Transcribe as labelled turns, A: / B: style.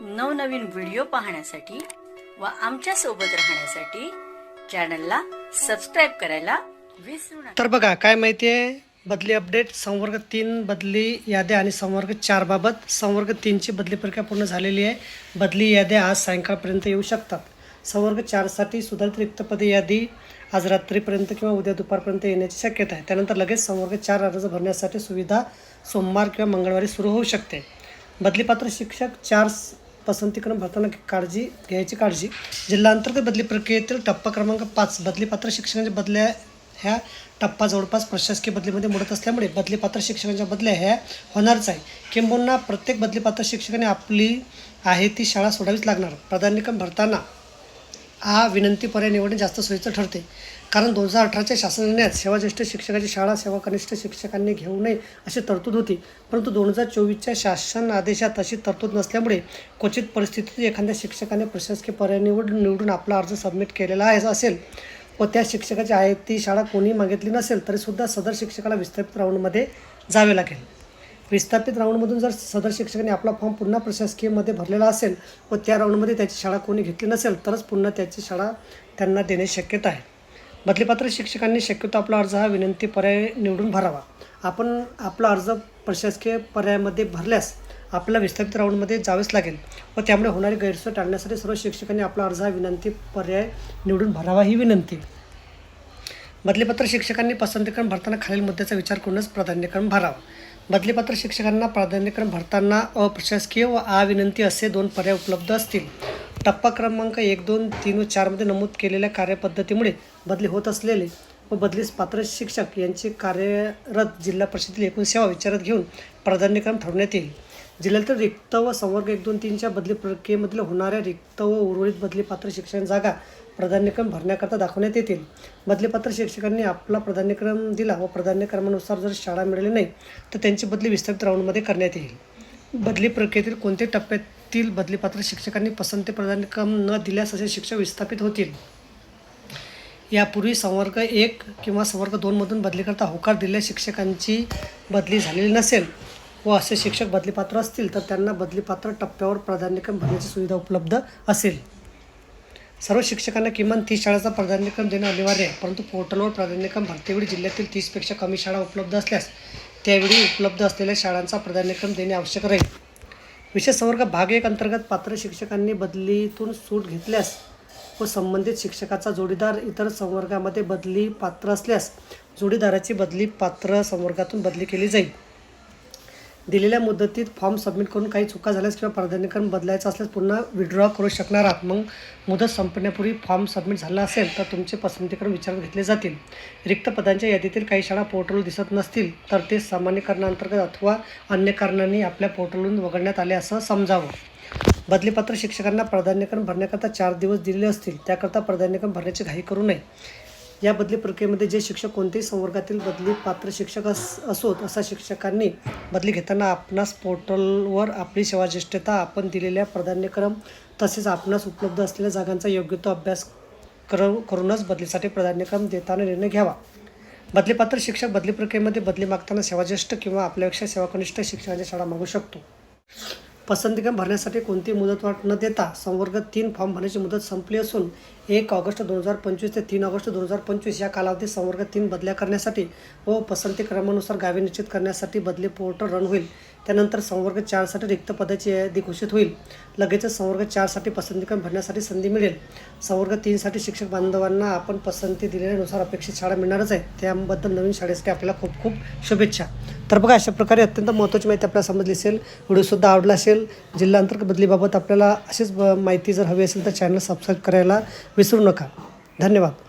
A: नवनवीन व्हिडिओ पाहण्यासाठी व आमच्यासोबत राहण्यासाठी चॅनलला सबस्क्राईब करायला विसरू नका.
B: तर बघा काय माहिती आहे? बदली अपडेट संवर्ग तीन बदली याद्या आणि संवर्ग चार बाबत संवर्ग तीनची बदली प्रक्रिया पूर्ण झालेली आहे. बदली याद्या आज सायंकाळपर्यंत येऊ शकतात. संवर्ग चारसाठी सुधारित रिक्तपदे यादी आज रात्रीपर्यंत किंवा उद्या दुपारपर्यंत येण्याची शक्यता आहे. त्यानंतर लगेच संवर्ग चार अर्ज भरण्यासाठी सुविधा सोमवार किंवा मंगळवारी सुरू होऊ शकते. बदलीपात्र शिक्षक चार पसंतीकरण भरताना काळजी घ्यायची काळजी. जिल्हा अंतर्गत बदली प्रक्रियेतील टप्पा क्रमांक पाच बदलीपात्र शिक्षकांच्या बदल्या ह्या टप्पा जवळपास प्रशासकीय बदलीमध्ये मोडत असल्यामुळे बदलीपात्र शिक्षकांच्या बदल्या ह्या होणारच आहे. किंबहुना प्रत्येक बदलीपात्र शिक्षकाने आपली आहे ती शाळा सोडावीच लागणार. प्राधान्यक्रम भरताना हा विनंती पर्याय निवडणे जास्त सोयीचं ठरते. कारण दोन हजार अठराच्या शासन निर्णयात सेवाज्येष्ठ शिक्षकाची शाळा सेवा कनिष्ठ शिक्षकांनी घेऊ नये अशी तरतूद होती. परंतु दोन हजार चोवीसच्या शासन आदेशात अशी तरतूद नसल्यामुळे क्वचित परिस्थितीत एखाद्या शिक्षकाने प्रशासकीय पर्याय निवड निवडून आपला अर्ज सबमिट केलेला आहे असेल व त्या शिक्षकाची आहे ती शाळा कोणी मागितली नसेल तरीसुद्धा सदर शिक्षकाला विस्थापित राऊंडमध्ये जावे लागेल. विस्थापित राऊंडमधून जर सदर शिक्षकाने आपला फॉर्म पुन्हा प्रशासकीयमध्ये भरलेला असेल व त्या राऊंडमध्ये त्याची शाळा कोणी घेतली नसेल तरच पुन्हा त्याची शाळा त्यांना देणे शक्यता आहे. बदलीपात्र शिक्षकांनी शक्यतो आपला अर्ज हा विनंती पर्याय निवडून भरावा. आपण आपला अर्ज प्रशासकीय पर्यायामध्ये भरल्यास आपल्याला विस्थापित राऊंडमध्ये जावेच लागेल व त्यामुळे होणारी गैरसोय टाळण्यासाठी सर्व शिक्षकांनी आपला अर्ज हा विनंती पर्याय निवडून भरावा ही विनंती. बदलीपत्र शिक्षकांनी पसंतीक्रम भरताना खालील मुद्द्याचा विचार करूनच प्राधान्यक्रम भरावा. बदलीपात्र शिक्षकांना प्राधान्यक्रम भरताना अप्रशासकीय व आविनंती असे दोन पर्याय उपलब्ध असतील. टप्पा क्रमांक एक दोन तीन व चारमध्ये नमूद केलेल्या कार्यपद्धतीमुळे बदली होत असलेले व बदलीस पात्र शिक्षक यांची कार्यरत जिल्हा परिषदेतील एकूण सेवा विचारात घेऊन प्राधान्यक्रम ठरवण्यात येईल. जिल्ह्यातील रिक्त व संवर्ग एक दोन तीनच्या बदली प्रक्रियेमधील होणाऱ्या रिक्त व उर्वरित बदलीपात्र शिक्षण जागा प्राधान्यक्रम भरण्याकरता दाखवण्यात येतील. बदलीपात्र शिक्षकांनी आपला प्राधान्यक्रम दिला व प्राधान्यक्रमानुसार जर शाळा मिळाली नाही तर त्यांची बदली विस्तृत राऊंडमध्ये करण्यात येईल. बदली प्रक्रियेतील कोणत्या टप्प्यातील बदलीपात्र शिक्षकांनी पसंती प्राधान्यक्रम न दिल्यास असे शिक्षक विस्थापित होतील? यापूर्वी संवर्ग एक किंवा संवर्ग दोनमधून बदलीकरता होकार दिलेल्या शिक्षकांची बदली झालेली नसेल व असे शिक्षक बदलीपात्र असतील तर त्यांना बदलीपात्र टप्प्यावर प्राधान्यक्रम भरण्याची सुविधा उपलब्ध असेल. सर्व शिक्षकांना किमान तीस शाळांचा प्राधान्यक्रम देणं अनिवार्य आहे परंतु पोर्टलवर प्राधान्यक्रम भरतेवेळी जिल्ह्यातील तीसपेक्षा कमी शाळा उपलब्ध असल्यास त्यावेळी उपलब्ध असलेल्या शाळांचा प्राधान्यक्रम देणे आवश्यक राहील. विशेष संवर्ग भाग एक अंतर्गत पात्र शिक्षकांनी बदलीतून सूट घेतल्यास व संबंधित शिक्षकाचा जोडीदार इतर संवर्गामध्ये बदली पात्र असल्यास जोडीदाराची बदली पात्र संवर्गातून बदली केली जाईल. दिलेल्या मुदतीत फॉर्म सबमिट करून काही चुका झाल्यास किंवा प्राधान्यक्रम बदलायचा असल्यास पुन्हा विड्रॉ करू शकणार आहात. मग मुदत संपण्यापूर्वी फॉर्म सबमिट झाला असेल तर तुमचे पसंतीकडून विचारात घेतले जातील. रिक्त पदांच्या यादीतील काही शाळा पोर्टलवर दिसत नसतील तर ते सामान्यकरणाअंतर्गत अथवा अन्य कारणांनी आपल्या पोर्टलवरून वगळण्यात आले असं समजावं. बदलीपात्र शिक्षकांना प्राधान्यक्रम भरण्याकरता चार दिवस दिलेले असतील. त्याकरता प्राधान्यक्रम भरण्याची घाई करू नये. या बदली प्रक्रियेमध्ये जे शिक्षक कोणत्याही संवर्गातील बदली पात्र शिक्षक अस असोत असा शिक्षकांनी बदली घेताना आपणास पोर्टलवर आपली सेवाज्येष्ठता आपण दिलेल्या प्राधान्यक्रम तसेच आपणास उपलब्ध असलेल्या जागांचा योग्य तो अभ्यास कर करूनच बदलीसाठी प्राधान्यक्रम देताना निर्णय घ्यावा. बदलीपात्र शिक्षक बदली प्रक्रियेमध्ये बदली मागताना सेवाज्येष्ठ किंवा आपल्यापेक्षा सेवाकनिष्ठ शिक्षकांच्या शाळा मागू शकतो. पसंतीक्रम भरण्यासाठी कोणती मुदतवाढ न देता संवर्ग तीन फॉर्म भरण्याची मुदत संपली असून एक ऑगस्ट दोन हजार पंचवीस ते तीन ऑगस्ट दोन हजार पंचवीस या कालावधीत संवर्ग तीन बदल्या करण्यासाठी व पसंती क्रमानुसार गावे निश्चित करण्यासाठी बदली पोर्टल रन होईल. त्यानंतर संवर्ग चारसाठी रिक्त पदाची यादी घोषित होईल. लगेचच संवर्ग चारसाठी पसंतीकरण भरण्यासाठी संधी मिळेल. संवर्ग तीनसाठी शिक्षक बांधवांना आपण पसंती दिलेल्यानुसार अपेक्षित शाळा मिळणारच आहे. त्याबद्दल नवीन शाळेसाठी आपल्याला खूप खूप शुभेच्छा. तर बघा अशा प्रकारे अत्यंत महत्त्वाची माहिती आपल्याला समजली असेल. व्हिडिओसुद्धा आवडला असेल. जिल्हा अंतर्गत बदलीबाबत आपल्याला अशीच माहिती जर हवी असेल तर चॅनल सबस्क्राईब करायला विसरू नका. धन्यवाद.